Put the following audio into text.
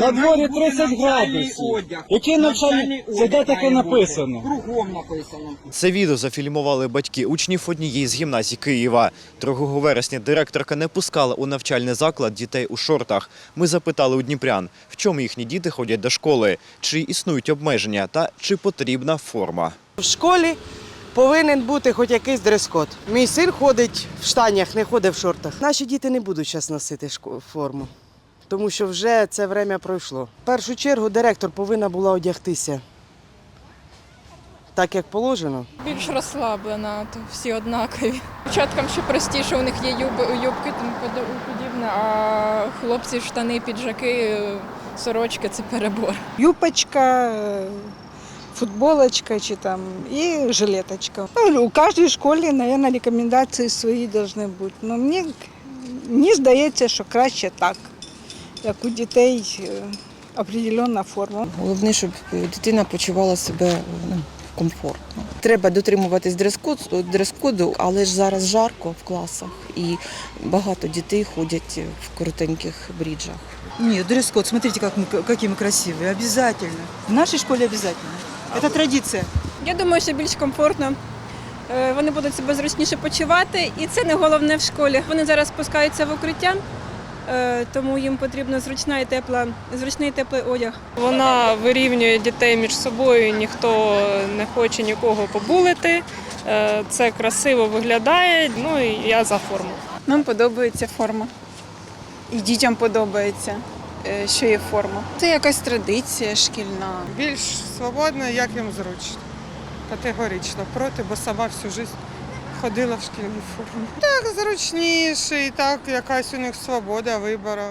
На дворі 30 градусів. Який навчальний? Це де таке написано? Кругом написано. Це відео зафільмували батьки учнів однієї з гімназій Києва. 2 вересня директорка не пускала у навчальний заклад дітей у шортах. Ми запитали у дніпрян, в чому їхні діти ходять до школи, чи існують обмеження та чи потрібна форма. В школі повинен бути хоч якийсь дрес-код. Мій син ходить в штанях, не ходить в шортах. Наші діти не будуть зараз носити форму, тому що вже це время пройшло. В першу чергу директор повинна була одягтися так, як положено. більш розслаблена, то всі однакові. Дівчаткам ще простіше, у них є юби, юбки тому подібне, а хлопці штани, піджаки, сорочки це перебор. юбочка, э, футболочка чи там и жилеточка. Ну, у каждой школі, наверное, рекомендації свої должны бути. Но мені, мені здається, що краще так, як у дітей е, определенна форма. Головне, щоб дитина почувала себе ну, комфортно. Треба дотримуватись дрес-коду, дрес-коду, але ж зараз жарко в класах і багато дітей ходять в коротеньких бріджах. Нет, дресс-код, смотрите, как мы, какие мы красивые. Обязательно. В нашей школе обязательно. Это традиция. Я думаю, що більш комфортно. Е, Вони будуть себе зручніше почувати, і це не головне в школі. Вони зараз спускаються в укриття, е, тому їм потрібно зручна і тепла, зручний і теплий одяг. Вона вирівнює дітей між собою, ніхто не хоче нікого побулити. Е, Це красиво виглядає. Ну і я за форму. Нам подобається форма. І дітям подобається, е, що є форма. Це якась традиція шкільна. більш свободно, як їм зручно. Категорично проти, бо сама всю життя ходила в шкільній формі. Так зручніше, і так якась у них свобода вибору.